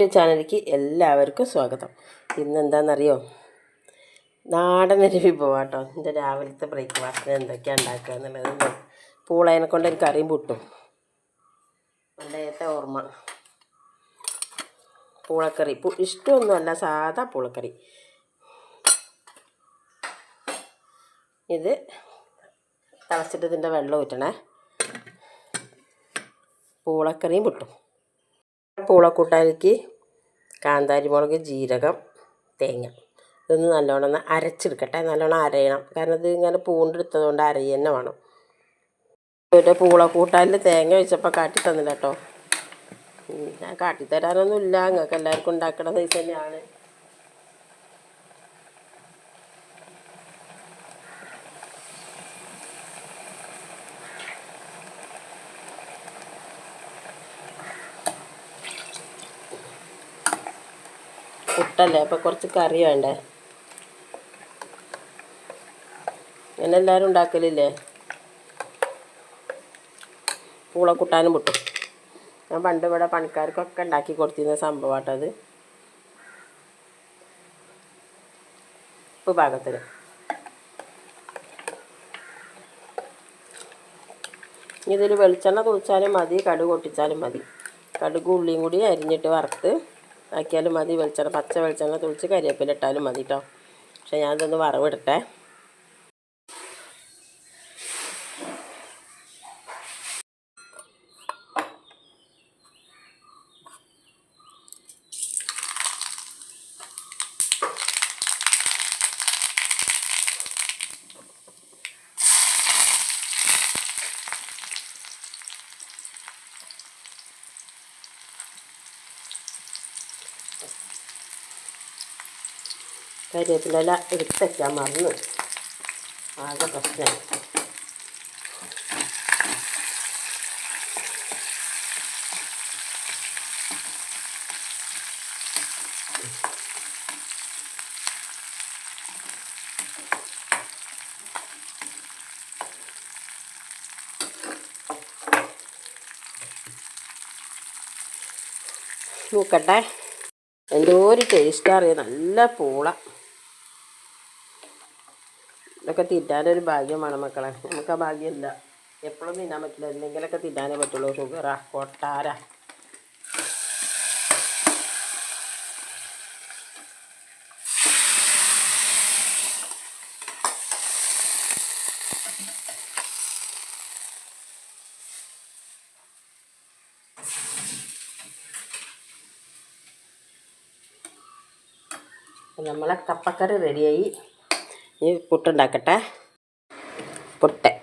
YouTube ചാനലിലേക്ക് എല്ലാവർക്കും സ്വാഗതം. ഇന്ന് എന്താണെന്നറിയോ നാടൻ ഒരു വിഭവം കേട്ടോ എന്റെ രാവിലത്തെ ബ്രേക്ക്ഫാസ്റ്റിന് എന്തൊക്കെയാണ് ഉണ്ടാക്കുക എന്നുള്ളത് പൂളേനെ കൊണ്ട് എനിക്ക് കറിയും പൊട്ടും. പണ്ടേത്തെ ഓർമ്മ. പൂളക്കറി. ഇഷ്ടമൊന്നുമല്ല. സാധാ പൂളക്കറി. ഇത് തിളച്ചിട്ട് ഇതിന്റെ വെള്ളം ഊറ്റണേ. പൂളക്കറിയും പുട്ടും. പൂളക്കൂട്ടാനിക്ക് കാന്താരി മുളക് ജീരകം തേങ്ങ. ഇതൊന്ന് നല്ലോണം അരച്ചെടുക്കട്ടെ. നല്ലോണം അരയണം. കാരണം ഇത് ഇങ്ങനെ പൂണ്ടെടുത്തത് കൊണ്ട് അരയ തന്നെ വേണം. ഒരു പൂളക്കൂട്ടാനിൽ തേങ്ങ വെച്ചപ്പോൾ കാട്ടി തന്നില്ല കേട്ടോ ഞാൻ കാട്ടിത്തരാനൊന്നും ഇല്ല നിങ്ങൾക്ക് എല്ലാവർക്കും ഉണ്ടാക്കണ സൈസ് തന്നെയാണ്. പുട്ടല്ലേ? അപ്പോൾ കുറച്ച് കറി വേണ്ടേ? ഇങ്ങനെ എല്ലാവരും ഉണ്ടാക്കലില്ലേ? പൂള കുട്ടാനും പുട്ടും. ഞാൻ പണ്ട് ഇവിടെ പണിക്കാർക്കൊക്കെ ഉണ്ടാക്കി കൊടുത്തിരുന്ന സംഭവമാട്ടത് ഉപ്പ് പാകത്തിന് ഇതിൽ വെളിച്ചെണ്ണ തുളിച്ചാലും മതി കടുക് പൊട്ടിച്ചാലും മതി. കടുക് ഉള്ളിയും കൂടി അരിഞ്ഞിട്ട് വറുത്ത് ആക്കിയാലും മതി വെളിച്ചെണ്ണ പച്ച വെളിച്ചെണ്ണ തുളിച്ച് കരിവേപ്പില ഇട്ടാലും മതി കേട്ടോ പക്ഷേ ഞാനിതൊന്ന് വറവിടട്ടെ. കരിവേപ്പില എടുത്ത് വയ്ക്കാൻ മറന്നു. ആകെ പ്രശ്നമാണ് നോക്കട്ടെ. എന്തോ ഒരു ടേസ്റ്റ് അറിയാം. നല്ല പൂള. ഇതൊക്കെ തിന്നാനൊരു ഭാഗ്യമാണ് മക്കളെ. നമുക്ക് ആ ഭാഗ്യമില്ല എപ്പോഴും തിന്നാൻ പറ്റില്ല. എന്തെങ്കിലുമൊക്കെ തിന്നാനേ പറ്റുള്ളൂ. ഷുഗറാ കൊട്ടാര. നമ്മളെ കപ്പക്കറി റെഡിയായി ഇനി പുട്ടുണ്ടാക്കട്ടെ. പുട്ട്.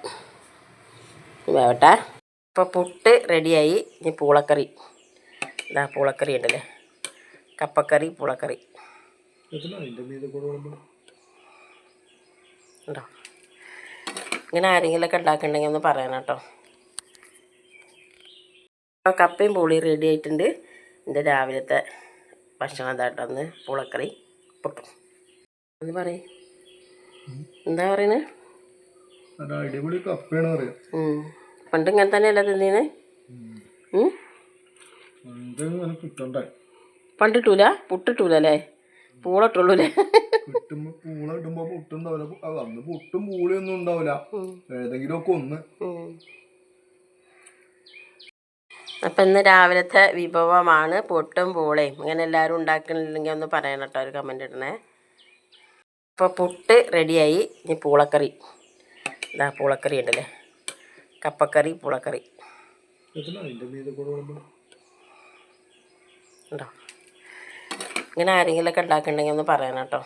വേവട്ടെ. ഇപ്പോൾ പുട്ട് റെഡിയായി. ഇനി പൂളക്കറി. ഇതാ പൂളക്കറി ഉണ്ടല്ലേ. കപ്പക്കറി പൂളക്കറി. ഉണ്ടോ? ഇങ്ങനെ ആരെങ്കിലുമൊക്കെ ഉണ്ടാക്കുന്നുണ്ടെങ്കിൽ ഒന്ന് പറയണം കേട്ടോ. അപ്പോൾ കപ്പയും പൂളി റെഡി ആയിട്ടുണ്ട്. എന്റെ രാവിലത്തെ ഭക്ഷണം ഇതായിട്ടൊന്ന് പൂളക്കറി പൊട്ടും. എന്ന് പറയും. എന്താ പറയണേ? അടിപൊളി കപ്പയാണ് പറയാം. പണ്ട് ഇങ്ങനെ തന്നെയല്ല തിന്നീനെ? പണ്ടിട്ടൂല പുട്ടിട്ടൂല അല്ലേ പൂളട്ടുള്ളൂ അല്ലേ കിട്ടുമ്പോ പൂള പുട്ടുണ്ടാവില്ല. അന്ന് പുട്ടും പൂളിയൊന്നും ഉണ്ടാവില്ല. ഏതെങ്കിലും ഒക്കെ ഒന്ന്. അപ്പം ഇന്ന് രാവിലത്തെ വിഭവമാണ് പൊട്ടും പൂളയും. ഇങ്ങനെ എല്ലാവരും ഉണ്ടാക്കണില്ലെങ്കിൽ ഒന്ന് പറയണം കേട്ടോ ഒരു കമന്റ് ഇടണേ. അപ്പോൾ പുട്ട് റെഡിയായി. ഇനി പൂളക്കറി. ഇതാ പൂളക്കറി ഉണ്ടല്ലേ? കപ്പക്കറി പൂളക്കറി. ഉണ്ടോ? ഇങ്ങനെ ആരെങ്കിലുമൊക്കെ ഉണ്ടാക്കുന്നുണ്ടെങ്കിൽ ഒന്ന് പറയണം കേട്ടോ.